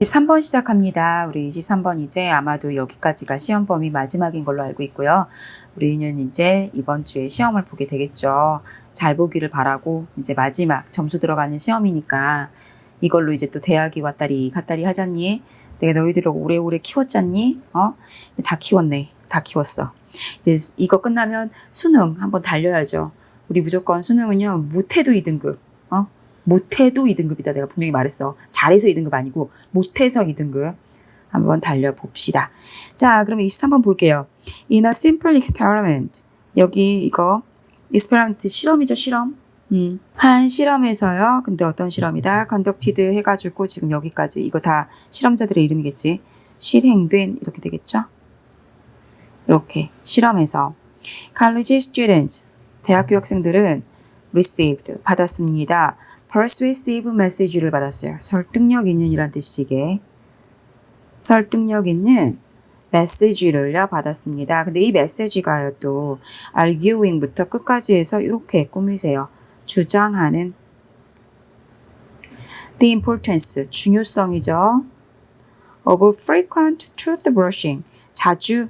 23번 시작합니다. 우리 23번 이제 아마도 여기까지가 시험 범위 마지막인 걸로 알고 있고요. 우리는 이제 이번 주에 시험을 보게 되겠죠. 잘 보기를 바라고 이제 마지막 점수 들어가는 시험이니까 이걸로 이제 또 대학이 왔다리 갔다리 하잖니? 내가 너희들을 오래오래 키웠잖니? 어? 다 키웠네. 다 키웠어. 이제 이거 끝나면 수능 한번 달려야죠. 우리 무조건 수능은요, 못해도 2등급. 어? 못해도 2등급이다. 내가 분명히 말했어. 잘해서 2등급 아니고, 못해서 2등급. 한번 달려봅시다. 자, 그러면 23번 볼게요. In a simple experiment. 여기 이거, experiment 실험이죠, 실험. 음, 한 실험에서요. 근데 어떤 실험이다? conducted 해가지고 지금 여기까지. 이거 다 실험자들의 이름이겠지. 실행된, 이렇게 되겠죠? 이렇게 실험에서 college students 대학교 학생들은 received 받았습니다. Persuasive message를 받았어요. 설득력 있는 이란 뜻이게 설득력 있는 메시지를요 받았습니다. 근데 이 메시지가요 또 arguing부터 끝까지 해서 이렇게 꾸미세요. 주장하는 the importance 중요성이죠. of frequent tooth brushing 자주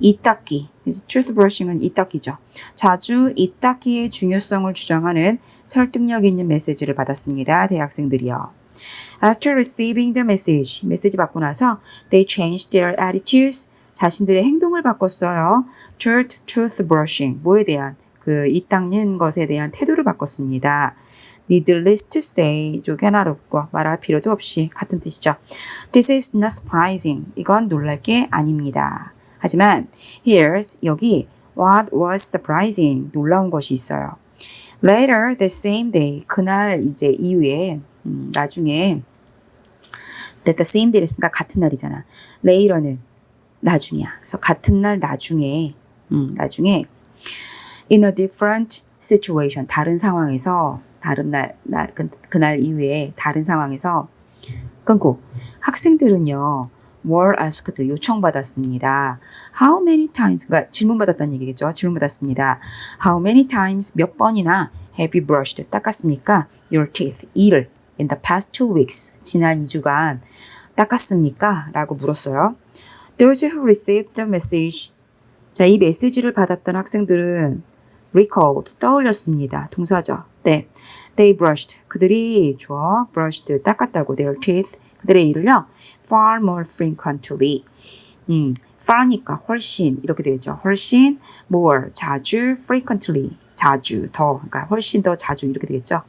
이 닦기. 그래서 truth brushing은 이 닦기죠. 자주 이 닦기의 중요성을 주장하는 설득력 있는 메시지를 받았습니다. 대학생들이요. After receiving the message, 메시지 받고 나서 they changed their attitudes, 자신들의 행동을 바꿨어요. toward truth brushing, 뭐에 대한 그 이 닦는 것에 대한 태도를 바꿨습니다. needless to say, 쪽이 하나로 없고 말할 필요도 없이 같은 뜻이죠. This is not surprising. 이건 놀랄 게 아닙니다. 하지만 here's 여기 what was surprising 놀라운 것이 있어요. Later the same day 그날 이제 이후에 음, 나중에 that the same day 했으니까 같은 날이잖아. later는 나중이야. 그래서 같은 날 나중에 음, 나중에 in a different situation 다른 상황에서 다른 날, 날 그, 그날 이후에 다른 상황에서 끊고 학생들은요 were asked 요청받았습니다. How many times 그러니까 질문받았다는 얘기겠죠. 질문받았습니다. How many times 몇 번이나 have you brushed 닦았습니까? Your teeth 이를 in the past two weeks 지난 2주간 닦았습니까? 라고 물었어요. Those who received the message 자, 이 메시지를 받았던 학생들은 recalled 떠올렸습니다. 동사죠. 네. They brushed 그들이 주어 brushed 닦았다고 their teeth 그들의 이를요 far more frequently 음, far니까 훨씬 이렇게 되겠죠. 훨씬 more 자주 frequently 자주 더 그러니까 훨씬 더 자주 이렇게 되겠죠.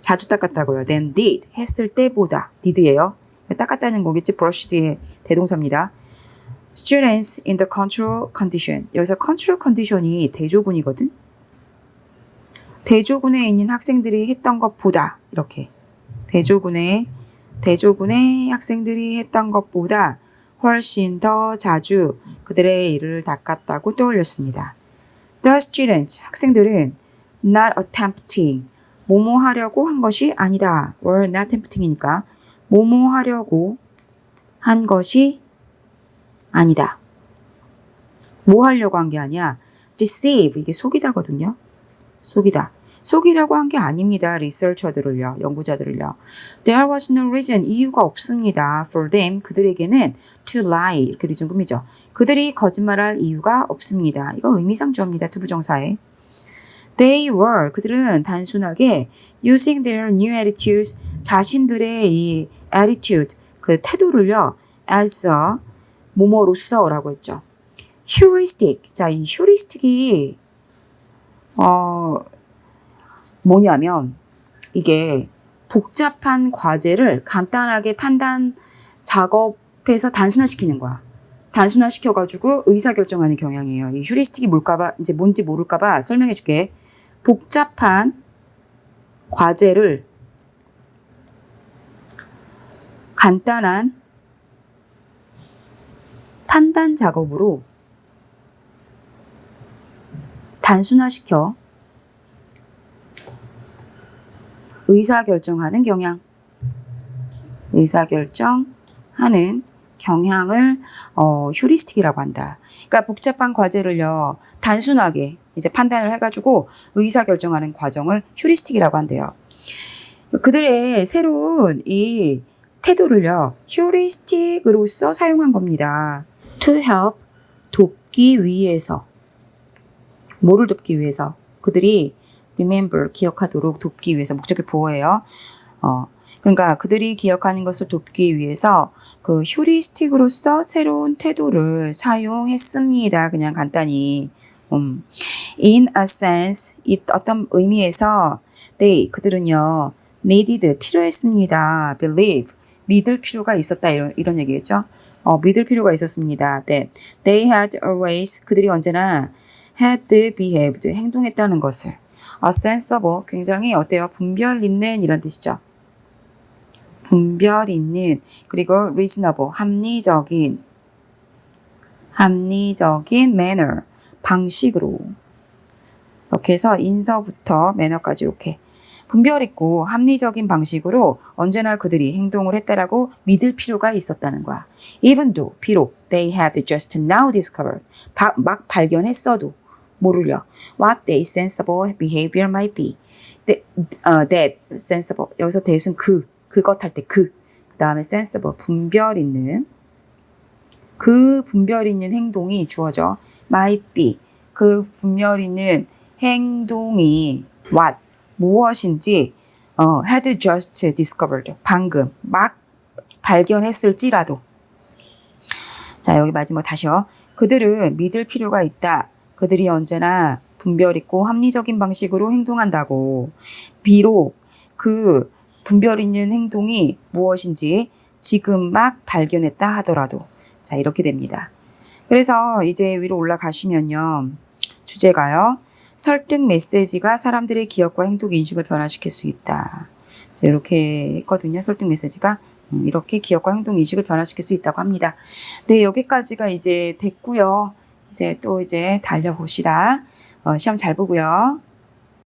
자주 닦았다고요. Then did 했을 때보다 did예요. 닦았다는 거겠지. brushed의 대동사입니다. Students in the control condition 여기서 control condition이 대조군이거든. 대조군에 있는 학생들이 했던 것보다 이렇게 대조군에 대조군의 학생들이 했던 것보다 훨씬 더 자주 그들의 일을 닦았다고 떠올렸습니다. The students, 학생들은 not attempting, 뭐뭐 하려고 한 것이 아니다. were not attempting이니까 뭐뭐 하려고 한 것이 아니다. 뭐 하려고 한 게 아니야. deceive, 이게 속이다거든요. 속이다. 속이라고 한 게 아닙니다. 리서처들을요. 연구자들을요. There was no reason. 이유가 없습니다. For them. 그들에게는 to lie. 이렇게 꾸미죠. 그들이 거짓말할 이유가 없습니다. 이거 의미상 주어입니다. 투부정사에. They were. 그들은 단순하게 using their new attitudes. 자신들의 이 attitude. 그 태도를요. as a 뭐뭐로서라고 했죠. heuristic. 자, 이 heuristic이 어, 뭐냐면 이게 복잡한 과제를 간단하게 판단 작업해서 단순화시키는 거야. 단순화시켜가지고 의사결정하는 경향이에요. 이 휴리스틱이 뭘까봐, 이제 뭔지 모를까봐 설명해 줄게. 복잡한 과제를 간단한 판단 작업으로 단순화시켜 의사결정하는 경향. 의사결정하는 경향을 어, 휴리스틱이라고 한다. 그러니까 복잡한 과제를요 단순하게 이제 판단을 해가지고 의사결정하는 과정을 휴리스틱이라고 한대요. 그들의 새로운 이 태도를요, heuristic으로서 사용한 겁니다. to help, 돕기 위해서. 뭐를 돕기 위해서? 그들이 remember, 기억하도록 돕기 위해서 목적의 보호예요. 어, 그러니까 그들이 기억하는 것을 돕기 위해서 그 휴리스틱으로서 새로운 태도를 사용했습니다. 그냥 간단히. 음. In a sense, 이 어떤 의미에서 they, 그들은요, needed, 필요했습니다. believe, 믿을 필요가 있었다. 이런, 이런 얘기겠죠. 어, 믿을 필요가 있었습니다. 네. They had always, 그들이 언제나 had behaved, 행동했다는 것을. Sensible, 굉장히 어때요? 분별 있는 이런 뜻이죠. 분별 있는, 그리고 reasonable, 합리적인, 합리적인 manner, 방식으로. 이렇게 해서 인서부터 매너까지 이렇게 분별 있고 합리적인 방식으로 언제나 그들이 행동을 했다라고 믿을 필요가 있었다는 거야. Even though, 비록 they had just now discovered, 바, 막 발견했어도 모를려. What their sensible behavior might be. That, uh, that sensible 여기서 that은 그, 그것 할 때 그. 그 다음에 sensible 분별 있는 그 분별 있는 행동이 주어져. might be 그 분별 있는 행동이 what 무엇인지 어, had just discovered 방금 막 발견했을지라도 자 여기 마지막 다시요 그들은 믿을 필요가 있다 그들이 언제나 분별 있고 합리적인 방식으로 행동한다고 비록 그 분별 있는 행동이 무엇인지 지금 막 발견했다 하더라도 자 이렇게 됩니다 그래서 이제 위로 올라가시면요 주제가요 설득 메시지가 사람들의 기억과 행동 인식을 변화시킬 수 있다. 자, 이렇게 했거든요. 설득 메시지가 음, 이렇게 기억과 행동 인식을 변화시킬 수 있다고 합니다. 네, 여기까지가 이제 됐고요. 이제 또 이제 달려봅시다. 어, 시험 잘 보고요.